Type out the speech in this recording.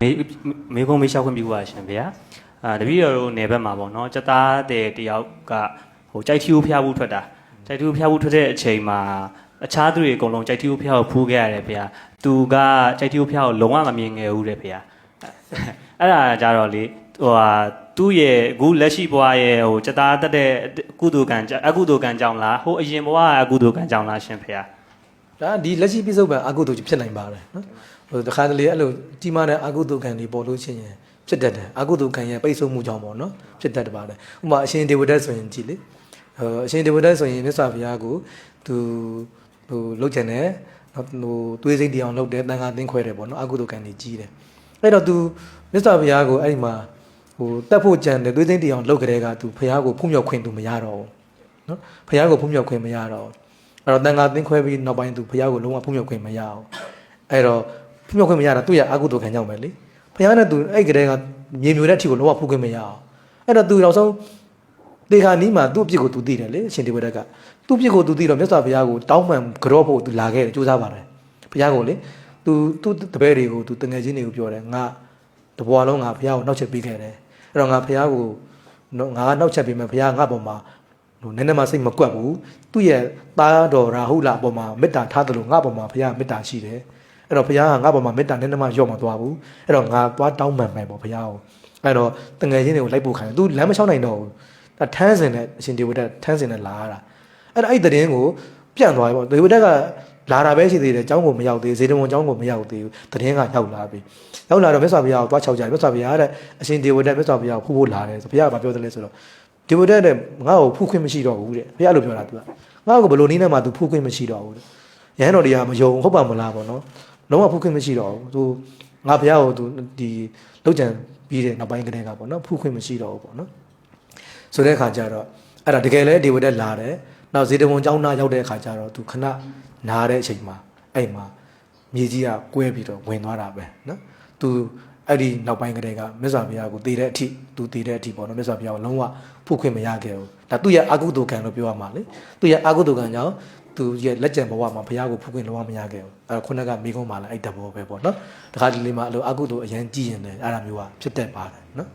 မေမေကုံမေးလျှောက်ခွင့်ပြုပါရှင်ဗျာအာတပည့်တော်တို့နယ်ဘက်မှာပေါ့နော်စက်သားတဲ့တယောက်ကဟိုကြိုက်ထီကိုဖျားဖို့ထွက်တာကြိုက်ထီကိုဖျားဖို့ထွက်တဲ့အချိန်မှာအခြားသူတွေအကုန်လုံးကြိုက်ထီကိုဖျားကိုဖူးခဲ့ရတယ်ဗျာသူကကြိုက်ထီကိုဖျားကိုလုံးဝမမြင်ငယ်ဘူးတဲ့ဗျာအဲ့ဒါကြတော့လေဟိုဟာသူ့ရဲ့အခုလက်ရှိဘဝရဲ့ဟိုစက်သားတက်တဲ့ကုသိုလ်ကံအကုသိုလ်ကံကြောင့်လားဟိုအရင်ဘဝကအကုသိုလ်ကံကြောင့်လားရှင်ဗျာ ဒါဒီလက်ရှိပြစ္ဆုတ်ပံအကုသိုလ်ဖြစ်နိုင်ပါတယ်နော်ဟိုတခါတလေအဲ့လိုကြီးမားတဲ့အကုသိုလ်ကံတွေပေါ်လို့ရှိရင်ဖြစ်တတ်တယ်အကုသိုလ်ကံရဲ့ပိတ်ဆို့မှုကြောင့်ပေါ့နော်ဖြစ်တတ်တယ်ပါတယ်ဥပမာအရှင်ဒေဝဒတ်ဆိုရင်ကြည်လေဟိုအရှင်ဒေဝဒတ်ဆိုရင်မြတ်စွာဘုရားကိုသူဟိုလုတ်ချင်တယ်ဟိုသွေးစိမ့်တရားအောင်လုပ်တယ်တန်ခါသင်းခွဲတယ်ပေါ့နော်အကုသိုလ်ကံတွေကြီးတယ်အဲ့တော့သူမြတ်စွာဘုရားကိုအဲ့ဒီမှာဟိုတတ်ဖို့ကြံတယ်သွေးစိမ့်တရားအောင်လုပ်ကြတဲ့ကသူဘုရားကိုဖုံးမြောက်ခွင့်သူမရတော့ဘူးနော်ဘုရားကိုဖုံးမြောက်ခွင့်မရတော့ဘူး အဲ့တော့တန်ခါသင်ခွဲပြီးနောက်ပိုင်းသူဘုရားကိုလုံးဝဖုံးမြောက်ခွင့်မရအောင်အဲ့တော့ဖုံးမြောက်ခွင့်မရတာသူ့ရဲ့အာဟုတုခံကြောင့်ပဲလေဘုရားနဲ့သူအဲ့ကလေးကမြေမျိုးတဲ့အထိကိုလုံးဝဖုံးခွင့်မရအောင်အဲ့တော့သူနောက်ဆုံးဒေခါနီးမှာသူ့အပြစ်ကိုသူသိတယ်လေအရှင်ဒီဝဒက်ကသူ့အပြစ်ကိုသူသိတော့မြတ်စွာဘုရားကိုတောင်းပန်ကြော့ဖို့သူလာခဲ့တယ်စူးစမ်းပါတယ်ဘုရားကိုလေသူသူ့တပည့်တွေကိုသူတငယ်ချင်းတွေကိုပြောတယ်ငါတဘွားလုံးငါဘုရားကိုနောက်ချက်ပေးခဲ့တယ်အဲ့တော့ငါဘုရားကိုနော်ငါနောက်ချက်ပေးမယ်ဘုရားငါပေါ်မှာ ဟိုနည်းနည်းမှစိတ်မကွက်ဘူးသူ့ရဲ့သားတော်ရာဟုလအပေါ်မှာမေတ္တာထားတယ်လို့ငါ့အပေါ်မှာဘုရားမေတ္တာရှိတယ်အဲ့တော့ဘုရားကငါ့အပေါ်မှာမေတ္တာနည်းနည်းမှလျော့မသွားဘူးအဲ့တော့ငါသွားတောင်းပန်မယ်ပေါ့ဘုရားကိုအဲ့တော့တငယ်ချင်းတွေကိုလိုက်ပို့ခိုင်းတယ်သူလမ်းမလျှောက်နိုင်တော့ဘူးဒါထန်းစင်နဲ့အရှင်ဒေဝဒတ်ထန်းစင်နဲ့လာရတာအဲ့တော့အဲ့ဒီတရင်ကိုပြန့်သွားပြီပေါ့ဒေဝဒတ်ကလာတာပဲရှိသေးတယ်အเจ้าကိုမရောက်သေးဘူးဇေတဝန်အเจ้าကိုမရောက်သေးဘူးတရင်ကရောက်လာပြီရောက်လာတော့မြတ်စွာဘုရားကိုသွားချောက်ကြတယ်မြတ်စွာဘုရားတဲ့အရှင်ဒေဝဒတ်မြတ်စွာဘုရားကိုဖူးဖို့လာတယ်ဆိုဘုရားကပြောတယ်လဲဆိုတော့ ဒီဘုဒ္ဓတဲ့ငါ့ကိုဖူးခွင့်မရှိတော့ဘူးတဲ့ဘုရားလိုပြောတာသူကငါ့ကိုဘယ်လိုနည်းနဲ့မှ तू ဖူးခွင့်မရှိတော့ဘူးတဲ့ရဟန်းတော်တွေကမယုံဟုတ်ပါမလားပေါ့နော်လုံးဝဖူးခွင့်မရှိတော့ဘူး तू ငါဘုရားကို तू ဒီလောက်ကြံပြီးတဲ့နောက်ပိုင်းကတည်းကပေါ့နော်ဖူးခွင့်မရှိတော့ဘူးပေါ့နော်ဆိုတဲ့အခါကျတော့အဲ့ဒါတကယ်လဲဒီဘုဒ္ဓလာတယ်နောက်ဇေတဝန်ကျောင်းသားရောက်တဲ့အခါကျတော့ तू ခဏနားတဲ့အချိန်မှာအဲ့မှာမြေကြီးကကွဲပြီးတော့ဝင်သွားတာပဲနော် तू အဲ့ဒီနောက်ပိုင်းကတည်းကမြတ်စွာဘုရားကိုတည်တဲ့အထိသူတည်တဲ့အထိပေါ့နော်မြတ်စွာဘုရားကိုလုံးဝဖုတ်ခွင့်မရခဲ့ဘူးဒါသူ့ရဲ့အာဟုတုကံလို့ပြောရမှာလေသူ့ရဲ့အာဟုတုကံကြောင့်သူရဲ့လက်ကျန်ဘဝမှာဘုရားကိုဖုတ်ခွင့်လုံးဝမရခဲ့ဘူးအဲ့ခုနကမိကုံးမှာလည်းအဲ့တဘောပဲပေါ့နော်တခါတလေမှာအဲ့လိုအာဟုတုအရန်ကြည်ရင်လည်းအဲ့ဒါမျိုးကဖြစ်တတ်ပါတယ်နော်